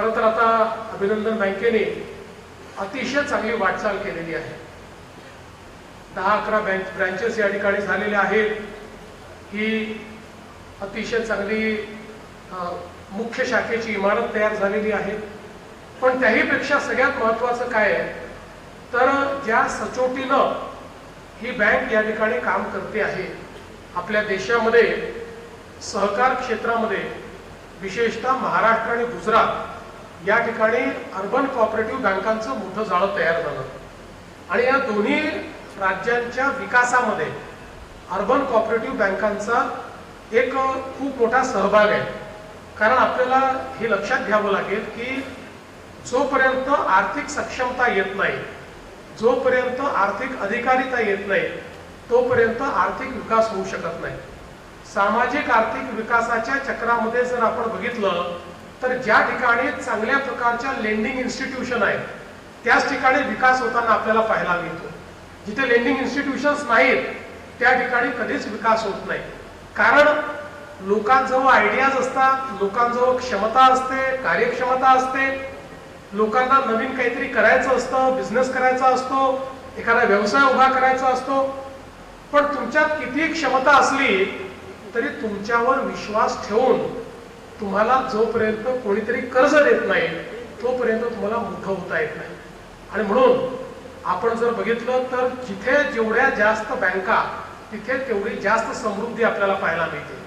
खरं तर आता अभिनंदन बँकेने अतिशय चांगली वाटचाल केलेली आहे. दहा अकरा बँक ब्रँचेस या ठिकाणी झालेले आहेत. ही अतिशय चांगली मुख्य शाखेची इमारत तयार झालेली आहे. पण त्याहीपेक्षा सगळ्यात महत्त्वाचं काय आहे? तर ज्या सचोटीनं ही बँक या ठिकाणी काम करते आहे आपल्या देशामध्ये सहकार क्षेत्रामध्ये विशेषतः महाराष्ट्र आणि गुजरात या ठिकाणी अर्बन कॉपरेटिव्ह बँकांचं मोठं जाळं तयार झालं. आणि या दोन्ही राज्यांच्या विकासामध्ये अर्बन कॉपरेटिव्ह बँकांचा एक खूप मोठा सहभाग आहे. कारण आपल्याला हे लक्षात घ्यावं लागेल की जोपर्यंत आर्थिक सक्षमता येत नाही जोपर्यंत आर्थिक अधिकारिता येत नाही तोपर्यंत आर्थिक विकास होऊ शकत नाही. सामाजिक आर्थिक विकासाच्या चक्रामध्ये जर आपण बघितलं तर ज्या ठिकाणी चांगल्या प्रकारच्या लेंडिंग इन्स्टिट्यूशन आहेत त्याच ठिकाणी विकास होताना आपल्याला पाहायला मिळतो. जिथे लेंडिंग इन्स्टिट्यूशन्स नाहीत त्या ठिकाणी कधीच विकास होत नाही. कारण लोकांजवळ आयडियाज असतात लोकांजवळ क्षमता असते कार्यक्षमता असते. लोकांना नवीन काहीतरी करायचं असतं बिझनेस करायचा असतो एखादा व्यवसाय उभा करायचा असतो. पण तुमच्यात किती क्षमता असली तरी तुमच्यावर विश्वास ठेवून तुम्हाला जोपर्यंत कोणीतरी कर्ज देत नाही तोपर्यंत तुम्हाला मोठं होता येत नाही. आणि म्हणून आपण जर बघितलं तर जिथे जेवढ्या जास्त बँका तिथे तेवढी जास्त समृद्धी आपल्याला पाहायला मिळते.